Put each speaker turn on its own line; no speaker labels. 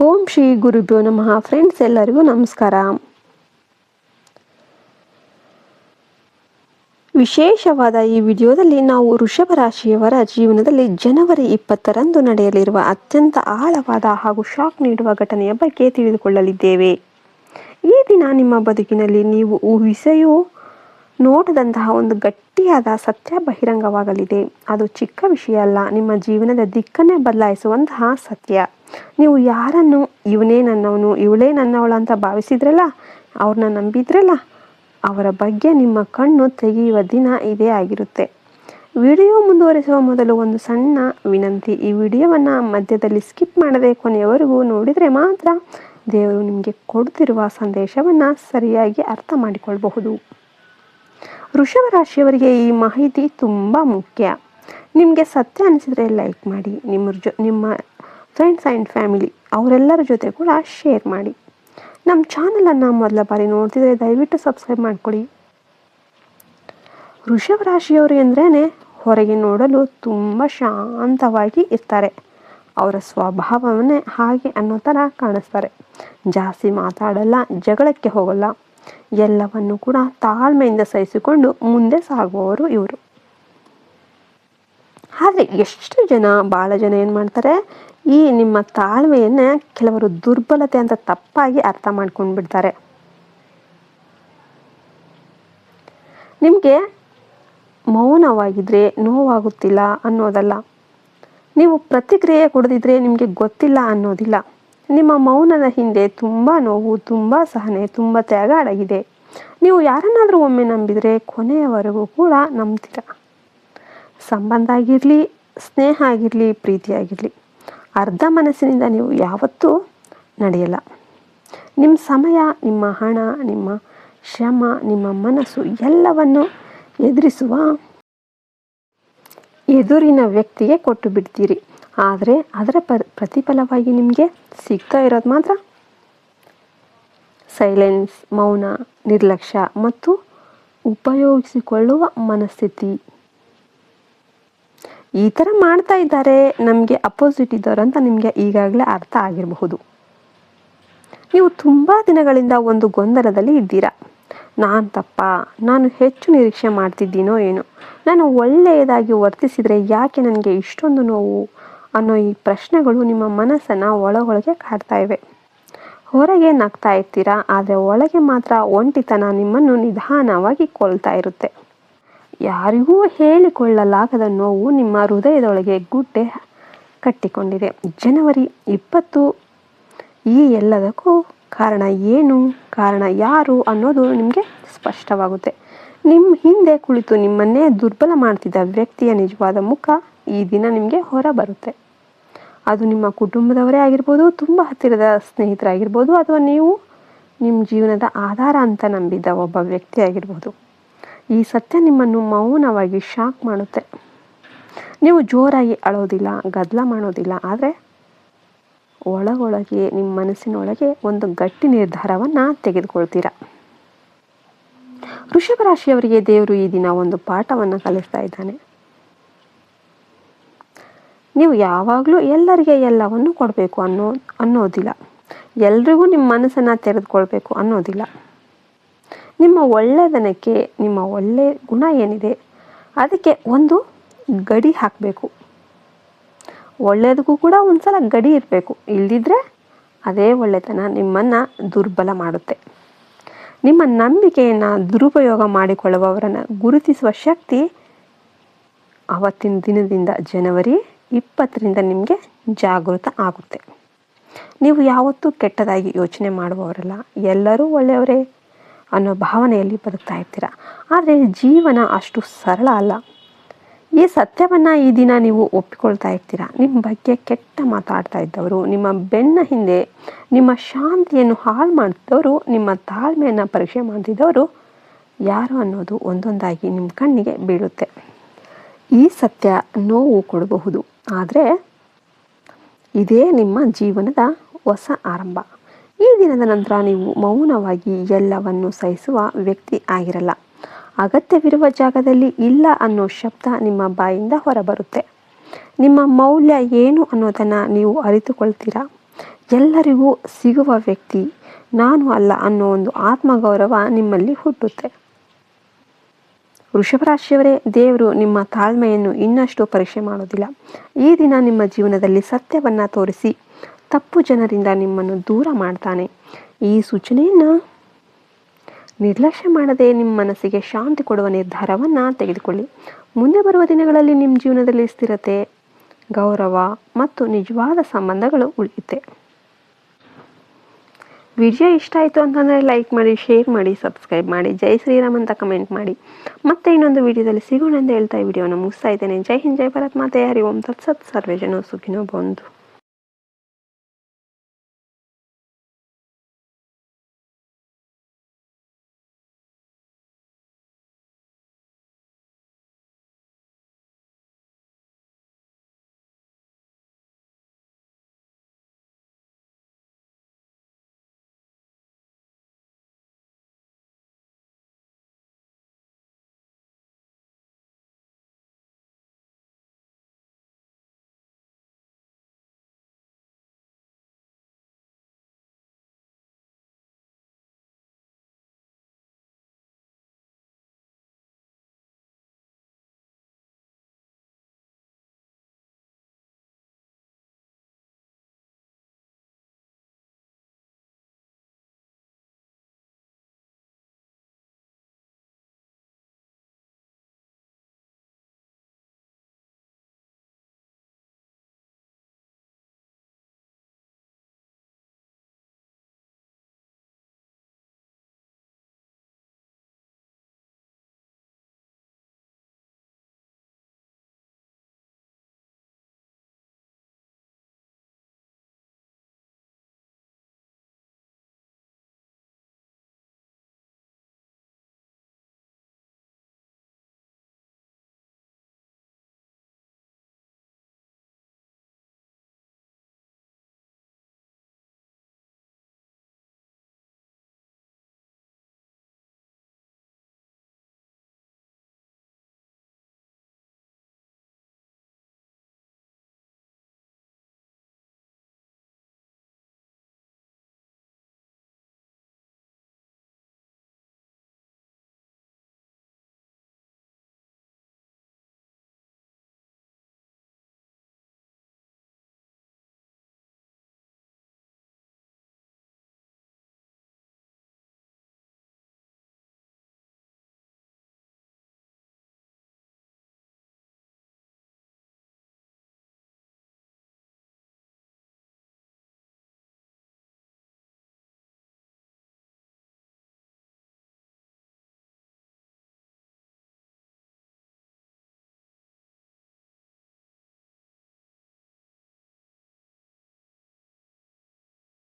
ಓಂ ಶ್ರೀ ಗುರುಭ್ಯೋ ನಮಃ. ಫ್ರೆಂಡ್ಸ್ ಎಲ್ಲರಿಗೂ ನಮಸ್ಕಾರ. ವಿಶೇಷವಾದ ಈ ವಿಡಿಯೋದಲ್ಲಿ ನಾವು ವೃಷಭ ರಾಶಿಯವರ ಜೀವನದಲ್ಲಿ ಜನವರಿ ಇಪ್ಪತ್ತರಂದು ನಡೆಯಲಿರುವ ಅತ್ಯಂತ ಆಳವಾದ ಹಾಗೂ ಶಾಕ್ ನೀಡುವ ಘಟನೆಯ ಬಗ್ಗೆ ತಿಳಿದುಕೊಳ್ಳಲಿದ್ದೇವೆ. ಈ ದಿನ ನಿಮ್ಮ ಬದುಕಿನಲ್ಲಿ ನೀವು ಊಹಿಸೆಯೂ ನೋಟದಂತಹ ಒಂದು ಗಟ್ಟಿಯಾದ ಸತ್ಯ ಬಹಿರಂಗವಾಗಲಿದೆ. ಅದು ಚಿಕ್ಕ ವಿಷಯ ಅಲ್ಲ. ನಿಮ್ಮ ಜೀವನದ ದಿಕ್ಕನ್ನೇ ಬದಲಾಯಿಸುವಂತಹ ಸತ್ಯ. ನೀವು ಯಾರನ್ನು, ಇವನೇ ನನ್ನವನು, ಇವಳೇ ನನ್ನವಳು ಅಂತ ಭಾವಿಸಿದ್ರಲ್ಲ, ಅವ್ರನ್ನ ನಂಬಿದ್ರಲ್ಲ, ಅವರ ಬಗ್ಗೆ ನಿಮ್ಮ ಕಣ್ಣು ತೆಗೆಯುವ ದಿನ ಇದೇ ಆಗಿರುತ್ತೆ. ವಿಡಿಯೋ ಮುಂದುವರಿಸುವ ಮೊದಲು ಒಂದು ಸಣ್ಣ ವಿನಂತಿ. ಈ ವಿಡಿಯೋವನ್ನು ಮಧ್ಯದಲ್ಲಿ ಸ್ಕಿಪ್ ಮಾಡದೆ ಕೊನೆಯವರೆಗೂ ನೋಡಿದರೆ ಮಾತ್ರ ದೇವರು ನಿಮಗೆ ಕೊಡುತ್ತಿರುವ ಸಂದೇಶವನ್ನು ಸರಿಯಾಗಿ ಅರ್ಥ ಮಾಡಿಕೊಳ್ಳಬಹುದು ವೃಷಭ ರಾಶಿಯವರಿಗೆ ಈ ಮಾಹಿತಿ ತುಂಬ ಮುಖ್ಯ. ನಿಮಗೆ ಸತ್ಯ ಅನಿಸಿದರೆ ಲೈಕ್ ಮಾಡಿ, ನಿಮ್ಮ ಜೊ, ನಿಮ್ಮ ಫ್ರೆಂಡ್ಸ್ ಆ್ಯಂಡ್ ಫ್ಯಾಮಿಲಿ ಅವರೆಲ್ಲರ ಜೊತೆ ಕೂಡ ಶೇರ್ ಮಾಡಿ. ನಮ್ಮ ಚಾನಲನ್ನು ಮೊದಲ ಬಾರಿ ನೋಡ್ತಿದ್ರೆ ದಯವಿಟ್ಟು ಸಬ್ಸ್ಕ್ರೈಬ್ ಮಾಡಿಕೊಡಿ. ವೃಷಭ ರಾಶಿಯವರು ಎಂದ್ರೇ ಹೊರಗೆ ನೋಡಲು ತುಂಬ ಶಾಂತವಾಗಿ ಇರ್ತಾರೆ. ಅವರ ಸ್ವಭಾವವನ್ನೇ ಹಾಗೆ ಅನ್ನೋ ಥರ ಕಾಣಿಸ್ತಾರೆ. ಜಾಸ್ತಿ ಮಾತಾಡಲ್ಲ, ಜಗಳಕ್ಕೆ ಹೋಗಲ್ಲ. ಎಲ್ಲವನ್ನು ಕೂಡ ತಾಳ್ಮೆಯಿಂದ ಸಹಿಸಿಕೊಂಡು ಮುಂದೆ ಸಾಗುವವರು ಇವರು. ಆದರೆ ಎಷ್ಟು ಜನ ಭಾಳ ಜನ ಏನು ಮಾಡ್ತಾರೆ? ಈ ನಿಮ್ಮ ತಾಳ್ಮೆಯನ್ನ ಕೆಲವರು ದುರ್ಬಲತೆ ಅಂತ ತಪ್ಪಾಗಿ ಅರ್ಥ ಮಾಡ್ಕೊಂಡು ಬಿಡ್ತಾರೆ. ನಿಮಗೆ ಮೌನವಾಗಿದ್ದರೆ ನೋವಾಗುತ್ತಿಲ್ಲ ಅನ್ನೋದಲ್ಲ. ನೀವು ಪ್ರತಿಕ್ರಿಯೆ ಕೊಡದಿದ್ರೆ ನಿಮಗೆ ಗೊತ್ತಿಲ್ಲ ಅನ್ನೋದಿಲ್ಲ. ನಿಮ್ಮ ಮೌನದ ಹಿಂದೆ ತುಂಬ ನೋವು, ತುಂಬ ಸಹನೆ, ತುಂಬ ತ್ಯಾಗ ಅಡಗಿದೆ. ನೀವು ಯಾರನ್ನಾದರೂ ಒಮ್ಮೆ ನಂಬಿದರೆ ಕೊನೆಯವರೆಗೂ ಕೂಡ ನಂಬ್ತೀರ? ಸಂಬಂಧ ಆಗಿರಲಿ, ಸ್ನೇಹ ಆಗಿರಲಿ, ಪ್ರೀತಿ ಆಗಿರಲಿ, ಅರ್ಧ ಮನಸ್ಸಿನಿಂದ ನೀವು ಯಾವತ್ತೂ ನಡೆಯಲ್ಲ. ನಿಮ್ಮ ಸಮಯ, ನಿಮ್ಮ ಹಣ, ನಿಮ್ಮ ಶ್ರಮ, ನಿಮ್ಮ ಮನಸ್ಸು ಎಲ್ಲವನ್ನು ಎದುರಿಸುವ ಎದುರಿನ ವ್ಯಕ್ತಿಗೆ ಕೊಟ್ಟು ಬಿಡ್ತೀರಿ. ಆದರೆ ಅದರ ಪ, ಪ್ರತಿಫಲವಾಗಿ ನಿಮಗೆ ಸಿಗ್ತಾ ಇರೋದು ಮಾತ್ರ ಸೈಲೆನ್ಸ್ ಮೌನ, ನಿರ್ಲಕ್ಷ್ಯ ಮತ್ತು ಉಪಯೋಗಿಸಿಕೊಳ್ಳುವ ಮನಸ್ಥಿತಿ. ಈ ಥರ ಮಾಡ್ತಾ ಇದ್ದಾರೆ ನಮಗೆ ಅಪೋಸಿಟ್ ಇದ್ದವರು ಅಂತ ನಿಮಗೆ ಈಗಾಗಲೇ ಅರ್ಥ ಆಗಿರಬಹುದು. ನೀವು ತುಂಬ ದಿನಗಳಿಂದ ಒಂದು ಗೊಂದಲದಲ್ಲಿ ಇದ್ದೀರಾ. ನಾನು ತಪ್ಪ, ನಾನು ಹೆಚ್ಚು ನಿರೀಕ್ಷೆ ಮಾಡ್ತಿದ್ದೀನೋ ಏನೋ. ನಾನು ಒಳ್ಳೆಯದಾಗಿ ವರ್ತಿಸಿದರೆ ಯಾಕೆ ನನಗೆ ಇಷ್ಟೊಂದು ನೋವು? ಅನ್ನೋ ಈ ಪ್ರಶ್ನೆಗಳು ನಿಮ್ಮ ಮನಸ್ಸನ್ನು ಒಳಗೊಳಗೆ ಕಾಡ್ತಾ ಇವೆ. ಹೊರಗೆ ನಗ್ತಾ ಇರ್ತೀರಾ? ಆದರೆ ಒಳಗೆ ಮಾತ್ರ ಒಂಟಿತನ ನಿಮ್ಮನ್ನು ನಿಧಾನವಾಗಿ ಕೊಲ್ತಾ ಇರುತ್ತೆ. ಯಾರಿಗೂ ಹೇಳಿಕೊಳ್ಳಲಾಗದ ನೋವು ನಿಮ್ಮ ಹೃದಯದೊಳಗೆ ಗುಡ್ಡೆ ಕಟ್ಟಿಕೊಂಡಿದೆ. ಜನವರಿ ಇಪ್ಪತ್ತು ಈ ಎಲ್ಲದಕ್ಕೂ ಕಾರಣ ಏನು? ಕಾರಣ ಯಾರು ಅನ್ನೋದು ನಿಮಗೆ ಸ್ಪಷ್ಟವಾಗುತ್ತೆ. ನಿಮ್ಮ ಹಿಂದೆ ಕುಳಿತು ನಿಮ್ಮನ್ನೇ ದುರ್ಬಲ ಮಾಡ್ತಿದ್ದ ವ್ಯಕ್ತಿಯ ನಿಜವಾದ ಮುಖ ಈ ದಿನ ನಿಮಗೆ ಹೊರ ಬರುತ್ತೆ ಅದು ನಿಮ್ಮ ಕುಟುಂಬದವರೇ ಆಗಿರ್ಬೋದು, ತುಂಬ ಹತ್ತಿರದ ಸ್ನೇಹಿತರಾಗಿರ್ಬೋದು, ಅಥವಾ ನೀವು ನಿಮ್ಮ ಜೀವನದ ಆಧಾರ ಅಂತ ನಂಬಿದ್ದ ಒಬ್ಬ ವ್ಯಕ್ತಿ ಆಗಿರ್ಬೋದು. ಈ ಸತ್ಯ ನಿಮ್ಮನ್ನು ಮೌನವಾಗಿ ಶಾಕ್ ಮಾಡುತ್ತೆ. ನೀವು ಜೋರಾಗಿ ಅಳೋದಿಲ್ಲ ಗದ್ದಲ ಮಾಡೋದಿಲ್ಲ, ಆದರೆ ಒಳಗೊಳಗೆ ನಿಮ್ಮ ಮನಸ್ಸಿನೊಳಗೆ ಒಂದು ಗಟ್ಟಿ ನಿರ್ಧಾರವನ್ನು ತೆಗೆದುಕೊಳ್ತೀರ? ವೃಷಭ ರಾಶಿಯವರಿಗೆ ದೇವರು ಈ ದಿನ ಒಂದು ಪಾಠವನ್ನು ಕಲಿಸ್ತಾ ಇದ್ದಾನೆ. ನೀವು ಯಾವಾಗಲೂ ಎಲ್ಲರಿಗೆ ಎಲ್ಲವನ್ನು ಕೊಡಬೇಕು ಅನ್ನೋ, ಅನ್ನೋದಿಲ್ಲ. ಎಲ್ರಿಗೂ ನಿಮ್ಮ ಮನಸ್ಸನ್ನು ತೆರೆದುಕೊಳ್ಬೇಕು ಅನ್ನೋದಿಲ್ಲ. ನಿಮ್ಮ ಒಳ್ಳೆಯದನಕ್ಕೆ ನಿಮ್ಮ ಒಳ್ಳೆಯ ಗುಣ ಏನಿದೆ, ಅದಕ್ಕೆ ಒಂದು ಗಡಿ ಹಾಕಬೇಕು. ಒಳ್ಳೆಯದಕ್ಕೂ ಕೂಡ ಒಂದು ಸಲ ಗಡಿ ಇರಬೇಕು. ಇಲ್ಲದಿದ್ದರೆ ಅದೇ ಒಳ್ಳೆತನ ನಿಮ್ಮನ್ನು ದುರ್ಬಲ ಮಾಡುತ್ತೆ. ನಿಮ್ಮ ನಂಬಿಕೆಯನ್ನು ದುರುಪಯೋಗ ಮಾಡಿಕೊಳ್ಳುವವರನ್ನು ಗುರುತಿಸುವ ಶಕ್ತಿ ಅವತ್ತಿನ ದಿನದಿಂದ ಜನವರಿ ಇಪ್ಪತ್ತರಿಂದ ನಿಮಗೆ ಜಾಗೃತ ಆಗುತ್ತೆ. ನೀವು ಯಾವತ್ತೂ ಕೆಟ್ಟದಾಗಿ ಯೋಚನೆ ಮಾಡುವವರಲ್ಲ, ಎಲ್ಲರೂ ಒಳ್ಳೆಯವರೇ ಅನ್ನೋ ಭಾವನೆಯಲ್ಲಿ ಬದುಕ್ತಾ ಇರ್ತೀರ? ಆದರೆ ಜೀವನ ಅಷ್ಟು ಸರಳ ಅಲ್ಲ. ಈ ಸತ್ಯವನ್ನು ಈ ದಿನ ನೀವು ಒಪ್ಪಿಕೊಳ್ತಾ ಇರ್ತೀರ? ನಿಮ್ಮ ಬಗ್ಗೆ ಕೆಟ್ಟ ಮಾತಾಡ್ತಾ ಇದ್ದವರು, ನಿಮ್ಮ ಬೆನ್ನ ಹಿಂದೆ ನಿಮ್ಮ ಶಾಂತಿಯನ್ನು ಹಾಳು ಮಾಡ್ತಿದ್ದವರು, ನಿಮ್ಮ ತಾಳ್ಮೆಯನ್ನು ಪರೀಕ್ಷೆ ಮಾಡ್ತಿದ್ದವರು ಯಾರು ಅನ್ನೋದು ಒಂದೊಂದಾಗಿ ನಿಮ್ಮ ಕಣ್ಣಿಗೆ ಬೀಳುತ್ತೆ. ಈ ಸತ್ಯ ನೋವು ಕೊಡಬಹುದು. ಆದರೆ ಇದೇ ನಿಮ್ಮ ಜೀವನದ ಹೊಸ ಆರಂಭ. ಈ ದಿನದ ನಂತರ ನೀವು ಮೌನವಾಗಿ ಎಲ್ಲವನ್ನು ಸಹಿಸುವ ವ್ಯಕ್ತಿ ಆಗಿರಲ್ಲ. ಅಗತ್ಯವಿರುವ ಜಾಗದಲ್ಲಿ ಇಲ್ಲ ಅನ್ನೋ ಶಬ್ದ ನಿಮ್ಮ ಬಾಯಿಂದ ಹೊರಬರುತ್ತೆ. ನಿಮ್ಮ ಮೌಲ್ಯ ಏನು ಅನ್ನೋದನ್ನು ನೀವು ಅರಿತುಕೊಳ್ತೀರಾ? ಎಲ್ಲರಿಗೂ ಸಿಗುವ ವ್ಯಕ್ತಿ ನಾನು ಅಲ್ಲ ಅನ್ನೋ ಒಂದು ಆತ್ಮಗೌರವ ನಿಮ್ಮಲ್ಲಿ ಹುಟ್ಟುತ್ತೆ. ವೃಷಭ ರಾಶಿಯವರೇ ದೇವರು ನಿಮ್ಮ ತಾಳ್ಮೆಯನ್ನು ಇನ್ನಷ್ಟು ಪರೀಕ್ಷೆ ಮಾಡೋದಿಲ್ಲ. ಈ ದಿನ ನಿಮ್ಮ ಜೀವನದಲ್ಲಿ ಸತ್ಯವನ್ನು ತೋರಿಸಿ, ತಪ್ಪು ಜನರಿಂದ ನಿಮ್ಮನ್ನು ದೂರ ಮಾಡ್ತಾನೆ. ಈ ಸೂಚನೆಯನ್ನು ನಿರ್ಲಕ್ಷ್ಯ ಮಾಡದೆ ನಿಮ್ಮ ಮನಸ್ಸಿಗೆ ಶಾಂತಿ ಕೊಡುವ ನಿರ್ಧಾರವನ್ನು ತೆಗೆದುಕೊಳ್ಳಿ. ಮುಂದೆ ಬರುವ ದಿನಗಳಲ್ಲಿ ನಿಮ್ಮ ಜೀವನದಲ್ಲಿ ಸ್ಥಿರತೆ, ಗೌರವ ಮತ್ತು ನಿಜವಾದ ಸಂಬಂಧಗಳು ಉಳಿಯುತ್ತೆ. ವಿಡಿಯೋ ಇಷ್ಟ ಆಯಿತು ಅಂತಂದರೆ ಲೈಕ್ ಮಾಡಿ ಶೇರ್ ಮಾಡಿ ಸಬ್ಸ್ಕ್ರೈಬ್ ಮಾಡಿ, ಜೈ ಶ್ರೀರಾಮ್ ಅಂತ ಕಮೆಂಟ್ ಮಾಡಿ. ಮತ್ತೆ ಇನ್ನೊಂದು ವಿಡಿಯೋದಲ್ಲಿ ಸಿಗೋಣ ಅಂತ ಹೇಳ್ತಾ ಈ ವಿಡಿಯೋನ ಮುಗಿಸ್ತಾ ಇದ್ದೇನೆ. ಜೈ ಹಿಂದ್, ಜೈ ಭಾರತ್, ಮಾತೆ ಹರಿ ಓಂ ಸತ್ ಸರ್ವೇ ಸರ್ವೇಜನೋ ಸುಖಿನೋ ಬಂಧು